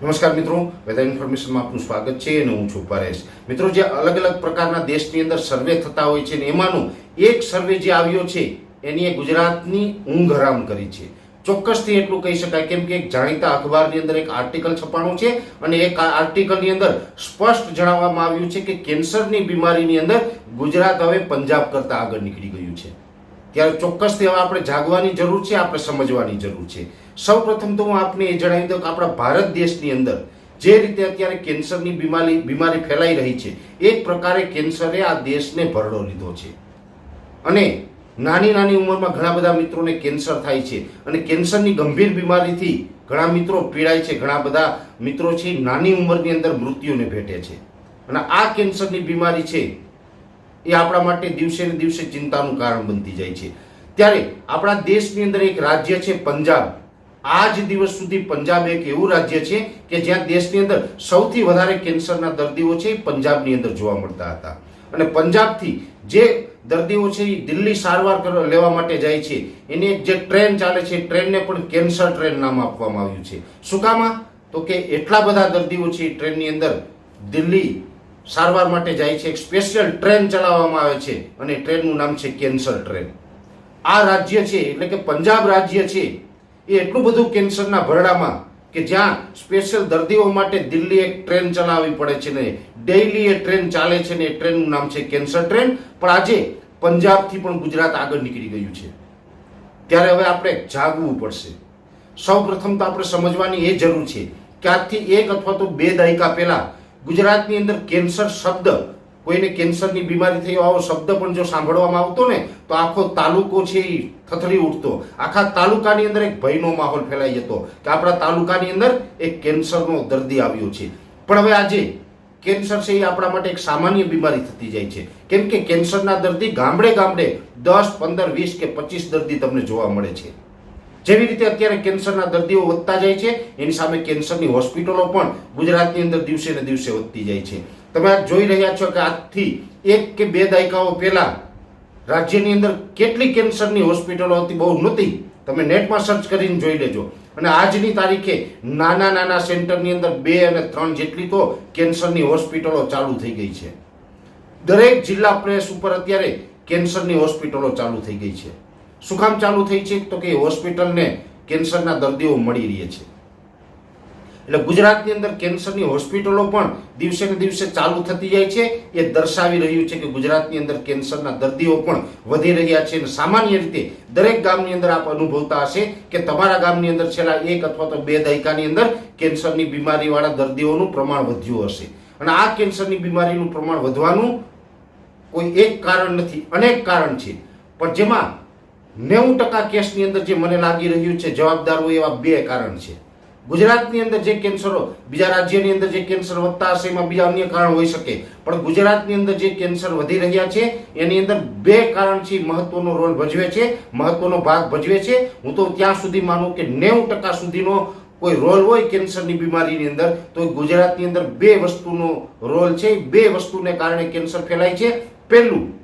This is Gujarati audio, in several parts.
નમસ્કાર મિત્રો, વેધર ઇન્ફોર્મેશનમાં આપનું સ્વાગત છે અને હું છું પરેશ. મિત્રો, જે અલગ અલગ પ્રકારના દેશની અંદર સર્વે થતા હોય છે ને એમાંનો એક સર્વે જે આવ્યો છે, એની ગુજરાતની ઊંઘ હરામ કરી છે. ચોક્કસથી એટલું કહી શકાય, કેમ કે એક જાણીતા અખબારની અંદર એક આર્ટિકલ છપાણું છે અને એક આર્ટિકલની અંદર સ્પષ્ટ જણાવવામાં આવ્યું છે કે કેન્સરની બીમારીની અંદર ગુજરાત હવે પંજાબ કરતાં આગળ નીકળી ગયું છે. ત્યારે ચોક્કસથી હવે આપણે જાગવાની જરૂર છે, આપણે સમજવાની જરૂર છે. સૌ પ્રથમ તો હું આપને એ જણાવી દઉં કે આપણા ભારત દેશની અંદર જે રીતે અત્યારે કેન્સરની બીમારી બીમારી ફેલાઈ રહી છે એક પ્રકારે કેન્સરે આ દેશને ભરડો લીધો છે. અને નાની નાની ઉંમરમાં ઘણા બધા મિત્રોને કેન્સર થાય છે અને કેન્સરની ગંભીર બીમારીથી ઘણા મિત્રો પીડાય છે, ઘણા બધા મિત્રો છે નાની ઉંમરની અંદર મૃત્યુને ભેટે છે. અને આ કેન્સરની બીમારી છે એ આપણા માટે દિવસે ને દિવસે ચિંતાનું કારણ બનતી જાય છે. ત્યારે આપણા દેશની અંદર એક રાજ્ય છે પંજાબ. આજ દિવસ સુધી પંજાબ એક એવું રાજ્ય છે કે જ્યાં દેશની અંદર સૌથી વધારે કેન્સરના દર્દીઓ છે એ પંજાબની અંદર જોવા મળતા હતા. અને પંજાબથી જે દર્દીઓ છે એ દિલ્હી સારવાર લેવા માટે જાય છે, એની જે ટ્રેન ચાલે છે, ટ્રેનને પણ કેન્સર ટ્રેન નામ આપવામાં આવ્યું છે. શું કામાં તો કે એટલા બધા દર્દીઓ છે એ ટ્રેનની અંદર દિલ્હી સારવાર માટે જાય છે, એક સ્પેશિયલ ટ્રેન ચલાવવામાં આવે છે અને ટ્રેનનું નામ છે કેન્સર ટ્રેન. આ રાજ્ય છે, એટલે કે પંજાબ રાજ્ય છે એ એટલું બધું કેન્સરના ભરડામાં કે જ્યાં સ્પેશિયલ દર્દીઓ માટે દિલ્હી એક ટ્રેન ચલાવવી પડે છે ને ડેઇલી એ ટ્રેન ચાલે છે ને, એ ટ્રેનનું નામ છે કેન્સર ટ્રેન. પણ આજે પંજાબથી પણ ગુજરાત આગળ નીકળી ગયું છે. ત્યારે હવે આપણે જાગવું પડશે. સૌ પ્રથમ તો આપણે સમજવાની એ જરૂર છે કે આજથી એક અથવા તો બે દાયકા પહેલા ગુજરાતની અંદર કેન્સર શબ્દ કોઈને કેન્સરની બીમારી થઈ આવો શબ્દ પણ જો સાંભળવામાં આવતો ને, તો આખો તાલુકો છે એ થથડી ઉઠતો. આખા તાલુકાની અંદર એક ભયનો માહોલ ફેલાઈ જતો કે આપણા તાલુકાની અંદર એક કેન્સરનો દર્દી આવ્યો છે. પણ હવે આજે કેન્સર છે એ આપણા માટે એક સામાન્ય બીમારી થતી જાય છે. કેમ કે કેન્સરના દર્દી ગામડે ગામડે દસ, પંદર, વીસ કે પચીસ દર્દી તમને જોવા મળે છે. જેવી રીતે અત્યારે કેન્સરના દર્દીઓ વધતા જાય છે, એની સામે કેન્સરની હોસ્પિટલો પણ ગુજરાતની અંદર દિવસે ને દિવસે વધતી જાય છે. તમે આ જોઈ રહ્યા છો કે આજથી એક કે બે દાયકાઓ પહેલા રાજ્યની અંદર કેટલી કેન્સરની હોસ્પિટલો હતી બહુ નહોતી. તમે નેટમાં સર્ચ કરીને જોઈ લેજો. અને આજની તારીખે નાના નાના સેન્ટરની અંદર બે અને ત્રણ જેટલી તો કેન્સરની હોસ્પિટલો ચાલુ થઈ ગઈ છે. દરેક જિલ્લા પ્રેસ ઉપર અત્યારે કેન્સરની હોસ્પિટલો ચાલુ થઈ ગઈ છે. શું કામ ચાલુ થઈ છે? તો કે હોસ્પિટલને કેન્સરના દર્દીઓ મળી રહે છે. એટલે ગુજરાતની અંદર કેન્સરની હોસ્પિટલો પણ દિવસે ને દિવસે ચાલુ થતી જાય છે. એ દર્શાવી રહ્યું છે કે ગુજરાતની અંદર કેન્સરના દર્દીઓ પણ વધી રહ્યા છે અને સામાન્ય રીતે દરેક ગામની અંદર આપ અનુભવતા હશે કે તમારા ગામની અંદર છેલ્લા એક અથવા તો બે દાયકાની અંદર કેન્સરની બીમારીવાળા દર્દીઓનું પ્રમાણ વધ્યું હશે. અને આ કેન્સરની બીમારીનું પ્રમાણ વધવાનું કોઈ એક કારણ નથી, અનેક કારણ છે. પણ જેમાં નેવું ટકા કેસની અંદર જે મને લાગી રહ્યું છે, જવાબદાર હોય એવા બે કારણ છે. ગુજરાતની અંદર જે કેન્સરો બીજા રાજ્યની અંદર જે કેન્સર વધતા હશે, એમાં બીજા અન્ય કારણ હોઈ શકે. પણ ગુજરાતની અંદર જે કેન્સર વધી રહ્યા છે, એની અંદર બે કારણ છે મહત્વનો રોલ ભજવે છે, મહત્વનો ભાગ ભજવે છે. હું તો ત્યાં સુધી માનું કે નેવું ટકા સુધીનો કોઈ રોલ હોય કેન્સરની બીમારીની અંદર, તો ગુજરાતની અંદર બે વસ્તુનો રોલ છે. બે વસ્તુને કારણે કેન્સર ફેલાય છે. પહેલું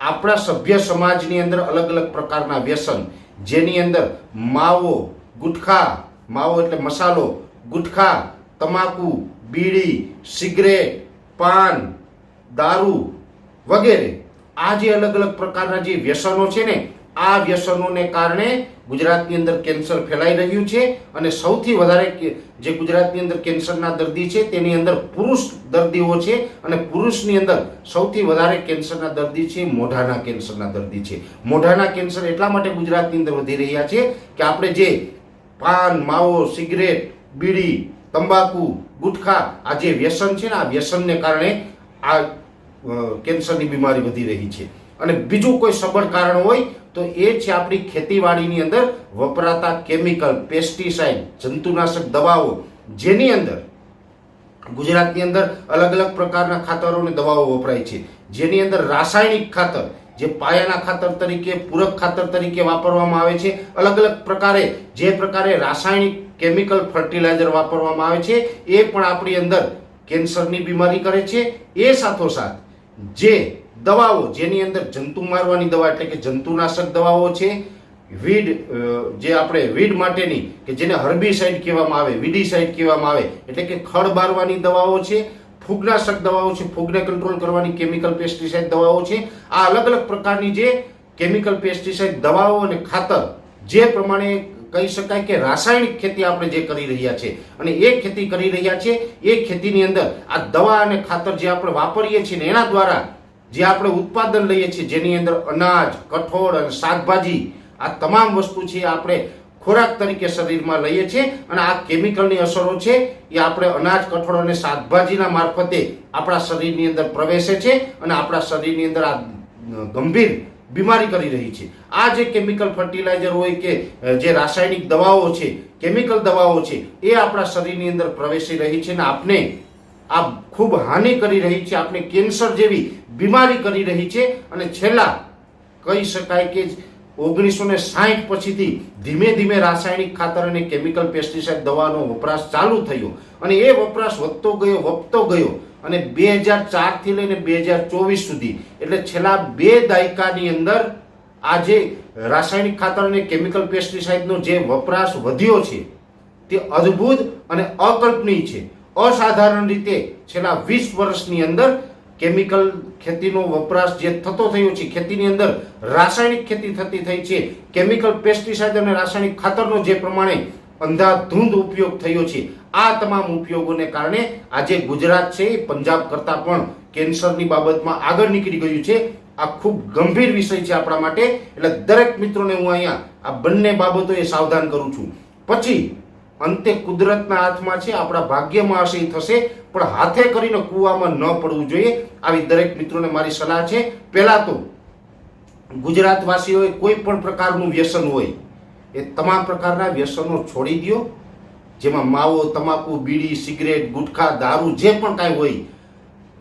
આપણા સભ્ય સમાજની અંદર અલગ અલગ પ્રકારના વ્યસન, જેની અંદર માવો, ગુટખા, માવો એટલે મસાલો, ગુટખા, તમાકુ, બીડી, સિગરેટ, પાન, દારૂ વગેરે આ જે અલગ અલગ પ્રકારના જે વ્યસનો છે ને આ વ્યસનોને કારણે ગુજરાતની અંદર કેન્સર ફેલાઈ રહ્યું છે અને સૌથી વધારે જે ગુજરાતની અંદર કેન્સરના દર્દી છે, તેની અંદર પુરુષ દર્દીઓ છે અને પુરુષની અંદર સૌથી વધારે કેન્સરના દર્દી છે, મોઢાના કેન્સરના દર્દી છે. મોઢાના કેન્સર એટલા માટે ગુજરાતની અંદર વધી રહ્યા છે કે આપણે જે પાન, માવો, સિગરેટ, બીડી, તંબાકુ, ગુટખા, આ જે વ્યસન છે ને, આ વ્યસનને કારણે આ કેન્સરની બીમારી વધી રહી છે. અને બીજું કોઈ સબળ કારણ હોય તો એ છે આપણી ખેતીવાડીની અંદર વપરાતા કેમિકલ, પેસ્ટિસાઇડ, જંતુનાશક દવાઓ, જેની અંદર ગુજરાતની અંદર અલગ અલગ પ્રકારના ખાતરો અને દવાઓ વપરાય છે. જેની અંદર રાસાયણિક ખાતર, જે પાયાના ખાતર તરીકે, પૂરક ખાતર તરીકે વાપરવામાં આવે છે. અલગ અલગ પ્રકારે, જે પ્રકારે રાસાયણિક કેમિકલ ફર્ટિલાઇઝર વાપરવામાં આવે છે, એ પણ આપણી અંદર કેન્સરની બીમારી કરે છે. એ સાથોસાથ, જે દવાઓ, જેની અંદર જંતુ મારવાની દવા એટલે કે જંતુનાશક દવાઓ છે, વીડ જે આપણે વીડ માટેની, કે જેને હર્બીસાઇડ કહેવામાં આવે, વીડીસાઇડ કહેવામાં આવે, એટલે કે ખડ બારવાની દવાઓ છે, ફૂગનાશક દવાઓ છે, ફૂગને કંટ્રોલ કરવાની કેમિકલ પેસ્ટિસાઇડ દવાઓ છે, આ અલગ અલગ પ્રકારની જે કેમિકલ પેસ્ટિસાઇડ દવાઓ અને ખાતર, જે પ્રમાણે કહી શકાય કે રાસાયણિક ખેતી આપણે જે કરી રહ્યા છે, અને એ ખેતી કરી રહ્યા છે, એ ખેતીની અંદર આ દવા અને ખાતર જે આપણે વાપરીએ છીએ એના દ્વારા જે આપણે ઉત્પાદન લઈએ છીએ, જેની અંદર અનાજ, કઠોળ અને શાકભાજી, આ તમામ વસ્તુ છે આપણે ખોરાક તરીકે શરીરમાં લઈએ છીએ અને આ કેમિકલની અસરો છે એ આપણે અનાજ, કઠોળ અને શાકભાજીના મારફતે આપણા શરીરની અંદર પ્રવેશે છે અને આપણા શરીરની અંદર આ ગંભીર બીમારી કરી રહી છે. આ જે કેમિકલ ફર્ટિલાઇઝર હોય કે જે રાસાયણિક દવાઓ છે, કેમિકલ દવાઓ છે, એ આપણા શરીરની અંદર પ્રવેશી રહી છે અને આપને આ ખૂબ હાનિ કરી રહી છે આપણે કેન્સર જેવી બીમારી કરી રહી છે અને છેલ્લા કહી શકાય કે ઓગણીસો ને સાહીઠ પછીથી ધીમે ધીમે રાસાયણિક ખાતર અને કેમિકલ પેસ્ટિસાઇડ દવાનો વપરાશ ચાલુ થયો અને એ વપરાશ વધતો ગયો વધતો ગયો અને બે હજાર ચારથી લઈને બે હજાર ચોવીસ સુધી. એટલે છેલ્લા બે દાયકાની અંદર આ જે રાસાયણિક ખાતર અને કેમિકલ પેસ્ટિસાઇડનો જે વપરાશ વધ્યો છે, તે અદ્ભુત અને અકલ્પનીય છે. અસાધારણ રીતે છેલ્લા વીસ વર્ષની અંદર કેમિકલ ખેતીનો વપરાશ જે થતો થયો છે, ખેતીની અંદર રાસાયણિક ખેતી થતી થઈ છે. કેમિકલ પેસ્ટિસાઇડ અને રાસાયણિક ખાતરનો જે પ્રમાણે અંધાધૂંધ ઉપયોગ થયો છે, આ તમામ ઉપયોગોને કારણે આજે ગુજરાત છે, પંજાબ કરતાં પણ કેન્સરની બાબતમાં આગળ નીકળી ગયું છે. આ ખૂબ ગંભીર વિષય છે આપણા માટે. એટલે દરેક મિત્રોને હું અહીંયા આ બંને બાબતોએ સાવધાન કરું છું. પછી અંતે કુદરતના હાથમાં છે, આપણા ભાગ્યમાં હશે, એ થશે. પણ હાથે કરીને કૂવામાં ન પડવું જોઈએ. આવી દરેક મિત્રોને મારી સલાહ છે, પહેલા તો ગુજરાતવાસીઓએ કોઈ પણ પ્રકારનું વ્યસન હોય, એ તમામ પ્રકારના વ્યસનો છોડી દો. જેમાં માવો, તમાકુ, બીડી, સિગરેટ, ગુટખા, દારૂ, જે પણ કાંઈ હોય,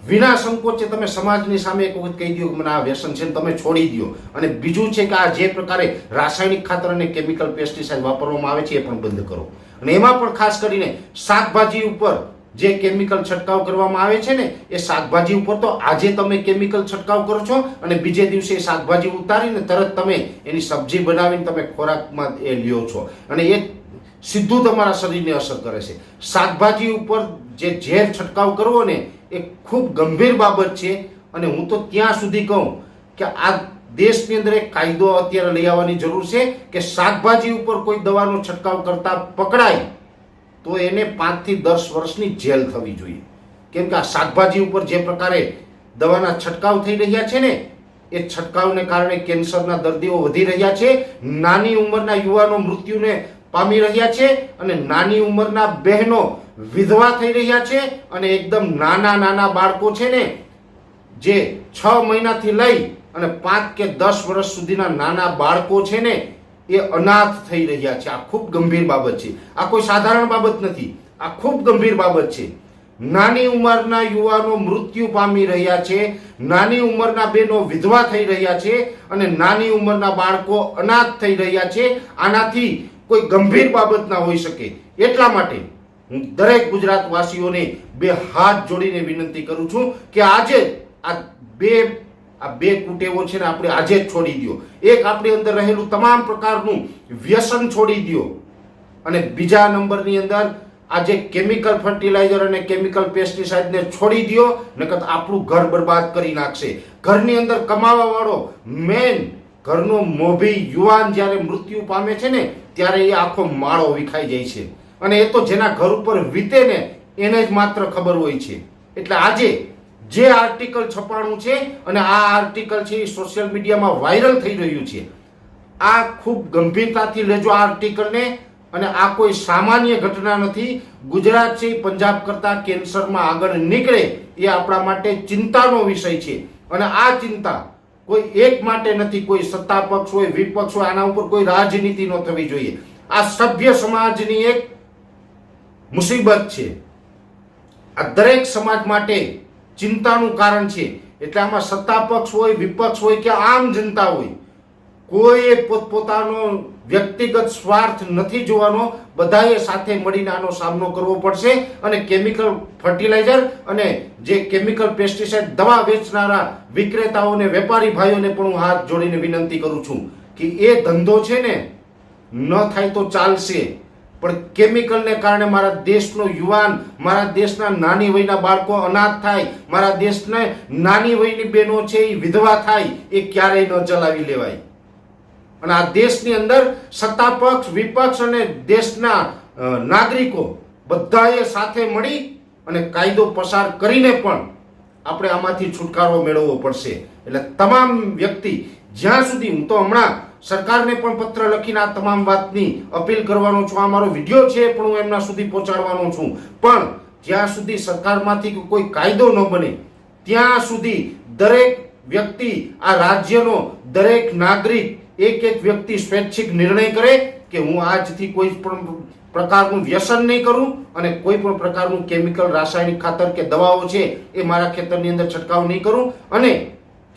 વિના સંકોચે તમે સમાજની સામે એક વખત કહી દો કે મને આ વ્યસન છે તમે છોડી દો. અને બીજું છે કે આ જે પ્રકારે રાસાયણિક ખાતર અને કેમિકલ પેસ્ટિસાઇડ વાપરવામાં આવે છે, એ પણ બંધ કરો. અને એમાં પણ ખાસ કરીને શાકભાજી ઉપર જે કેમિકલ છંટકાવ કરવામાં આવે છે ને, એ શાકભાજી ઉપર તો આજે તમે કેમિકલ છંટકાવ કરો છો અને બીજે દિવસે શાકભાજી ઉતારીને તરત તમે એની સબ્જી બનાવીને તમે ખોરાકમાં એ લ્યો છો. અને એ સીધું તમારા શરીરને અસર કરે છે. શાકભાજી ઉપર જે ઝેર છંટકાવ કરવો ને, એ ખૂબ ગંભીર બાબત છે. અને હું તો ત્યાં સુધી કહું કે આ દેશની અંદર એક કાયદો અત્યારે લઈ આવવાની જરૂર છે કે શાકભાજી ઉપર કોઈ દવાનો છંટકાવ કરતા પકડાય, તો એને પાંચથી દસ વર્ષની જેલ થવી જોઈએ. કેમ કે આ શાકભાજી ઉપર જે પ્રકારે દવાના છંટકાવ થઈ રહ્યા છે ને, એ છંટકાવને કારણે કેન્સરના દર્દીઓ વધી રહ્યા છે, નાની ઉંમરના યુવાનો મૃત્યુને પામી રહ્યા છે અને નાની ઉંમરના બહેનો વિધવા થઈ રહ્યા છે અને એકદમ નાના નાના બાળકો છે ને, જે છ મહિનાથી લઈ અને પાંચ કે દસ વર્ષ સુધીના નાના બાળકો છે ને, એ અનાથ થઈ રહ્યા છે. આ ખૂબ ગંભીર બાબત છે. આ કોઈ સાધારણ બાબત નથી. આ ખૂબ ગંભીર બાબત છે. નાની ઉંમરના યુવાનો મૃત્યુ પામી રહ્યા છે, નાની ઉંમરના બેનો વિધવા થઈ રહ્યા છે અને નાની ઉંમરના બાળકો અનાથ થઈ રહ્યા છે. આનાથી કોઈ ગંભીર બાબત ના હોઈ શકે. એટલા માટે હું દરેક ગુજરાતવાસીઓને બે હાથ જોડીને વિનંતી કરું છું કે આજે આ બે આ બે કુટેવો છે ને આપણે આજે જ છોડી દો એક આપણી અંદર રહેલું તમામ પ્રકારનું વ્યસન છોડી દો અને બીજા નંબરની અંદર આ જે કેમિકલ ફર્ટિલાઇઝર અને કેમિકલ પેસ્ટિસાઇડને છોડી દો નકર આપણું ઘર બરબાદ કરી નાખશે. ઘરની અંદર કમાવા વાળો મેન ઘરનો મોભી યુવાન જ્યારે મૃત્યુ પામે છે ને, ત્યારે એ આખો માળો વિખાઈ જાય છે. અને એ તો જેના ઘર ઉપર વીતે ને, એને જ માત્ર ખબર હોય છે. એટલે આજે જે આર્ટિકલ છપાણું છે અને આ આર્ટિકલ છે એ સોશિયલ મીડિયામાં વાયરલ થઈ રહ્યું છે. આ ખૂબ ગંભીરતાથી લેજો આ આર્ટિકલને અને આ કોઈ સામાન્ય ઘટના નથી. ગુજરાત છે પંજાબ કરતા કેન્સરમાં આગળ નીકળે એ આપણા માટે ચિંતાનો વિષય છે. અને આ ચિંતા કોઈ એક માટે નથી, કોઈ સત્તા પક્ષ હોય, વિપક્ષ હોય, આના ઉપર કોઈ રાજનીતિ ન થવી જોઈએ. આ સભ્ય સમાજની એક મુસીબત છે. આ દરેક સમાજ માટે ચિંતાનું કારણ છે. એટલે આમાં સત્તા પક્ષ હોય, વિપક્ષ હોય કે આમ જનતા હોય, કોઈએ પોતપોતાનો વ્યક્તિગત સ્વાર્થ નથી જોવાનો. બધાએ સાથે મળીને આનો સામનો કરવો પડશે અને કેમિકલ ફર્ટિલાઇઝર અને જે કેમિકલ પેસ્ટિસાઇડ દવા વેચનારા વિક્રેતાઓને, વેપારી ભાઈઓને પણ હું હાથ જોડીને વિનંતી કરું છું કે એ ધંધો છે ને, ન થાય તો ચાલશે. પણ કેમિકલને કારણે મારા દેશનો યુવાન, મારા દેશના નાની વયના બાળકો અનાથ થાય, મારા દેશને નાની વયની બહેનો છે એ વિધવા થાય, એ ક્યારેય ન ચલાવી લેવાય. અને આ દેશની અંદર સત્તા પક્ષ વિપક્ષ અને દેશના નાગરિકો બધાએ સાથે મળી અને કાયદો પસાર કરીને પણ આપણે આમાંથી છુટકારો મેળવવો પડશે. એટલે તમામ વ્યક્તિ જ્યાં સુધી હું તો હમણાં સરકારને પણ પત્ર લખીને આ તમામ વાતની અપીલ કરવાનો છું, આ મારો વીડિયો છે પણ હું એમના સુધી પહોંચાડવાનો છું. પણ જ્યાં સુધી સરકારમાંથી કોઈ કાયદો ન બને, ત્યાં સુધી દરેક વ્યક્તિ, આ રાજ્યનો દરેક નાગરિક, એક એક વ્યક્તિ સ્વૈચ્છિક નિર્ણય કરે કે હું આજથી કોઈ પણ પ્રકારનું વ્યસન નહીં કરું અને કોઈ પણ પ્રકારનું કેમિકલ, રાસાયણિક ખાતર કે દવાઓ છે એ મારા ખેતરની અંદર છંટકાવ નહીં કરું અને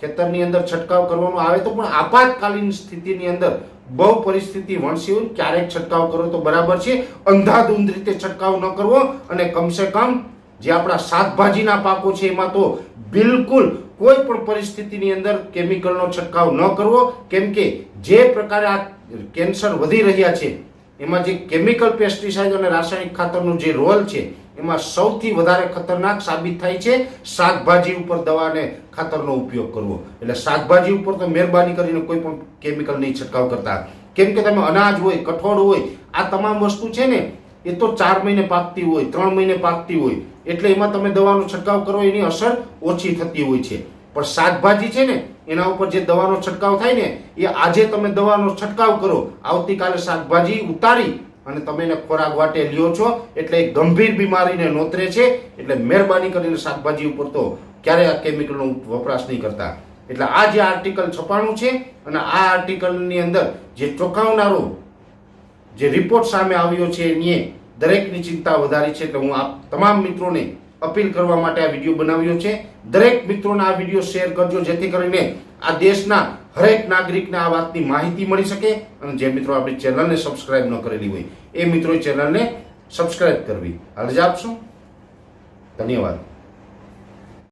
ખેતરની અંદર છંટકાવ કરવાનો આવે તો પણ આપાતકાલીન સ્થિતિની અંદર બહુ પરિસ્થિતિ વણસી હોય, ક્યારેક છંટકાવ કરો તો બરાબર છે. અંધાધૂંધ રીતે છંટકાવ ન કરવો અને કમસે કમ જે આપણા શાકભાજીના પાકો છે એમાં તો બિલકુલ કોઈ પણ પરિસ્થિતિની અંદર કેમિકલનો છંટકાવ ન કરવો. કેમ કે જે પ્રકારે આ કેન્સર વધી રહ્યા છે, એમાં જે કેમિકલ પેસ્ટિસાઇડ અને રાસાયણિક ખાતરનો જે રોલ છે એમાં સૌથી વધારે ખતરનાક સાબિત થાય છે શાકભાજી ઉપર દવાને ખાતરનો ઉપયોગ કરવો. એટલે શાકભાજી ઉપર તો મહેરબાની કરીને કોઈ પણ કેમિકલ નહીં છંટકાવ કરતા. કેમ કે તમે અનાજ હોય, કઠોળ હોય, આ તમામ વસ્તુ છે ને, એ તો ચાર મહિને પાકતી હોય, ત્રણ મહિને પાકતી હોય. એટલે એમાં તમે દવાનો છંટકાવ કરો, એની અસર ઓછી થતી હોય છે. પણ શાકભાજી છે ને, એના ઉપર જે દવાનો છંટકાવ થાય ને, એ આજે તમે દવાનો છંટકાવ કરો. આવતીકાલે શાકભાજી ઉતારી અને તમે એને ખોરાક વાટે લ્યો છો, એટલે ગંભીર બીમારીને નોતરે છે, એટલે મહેરબાની કરીને શાકભાજી ઉપર તો ક્યારે આ કેમિકલનો વપરાશ નહીં કરતા. એટલે આ જે આર્ટિકલ છપાણું છે, અને આ આર્ટિકલની અંદર જે ચોંકાવનારો જે રિપોર્ટ સામે આવ્યો છે, એની દરેકની ચિંતા વધારી છે, એટલે હું આ તમામ મિત્રોને અપીલ કરવા માટે આ વીડિયો બનાવ્યો છે. દરેક મિત્રોને આ વીડિયો શેર કરજો, જેથી કરીને આ દેશના હરેક નાગરિકને આ વાતની માહિતી મળી શકે. અને જે મિત્રો આપણી ચેનલને સબસ્ક્રાઇબ ન કરેલી હોય એ મિત્રો ચેનલને સબસ્ક્રાઈબ કરવી. હાલ જ આપશો. ધન્યવાદ.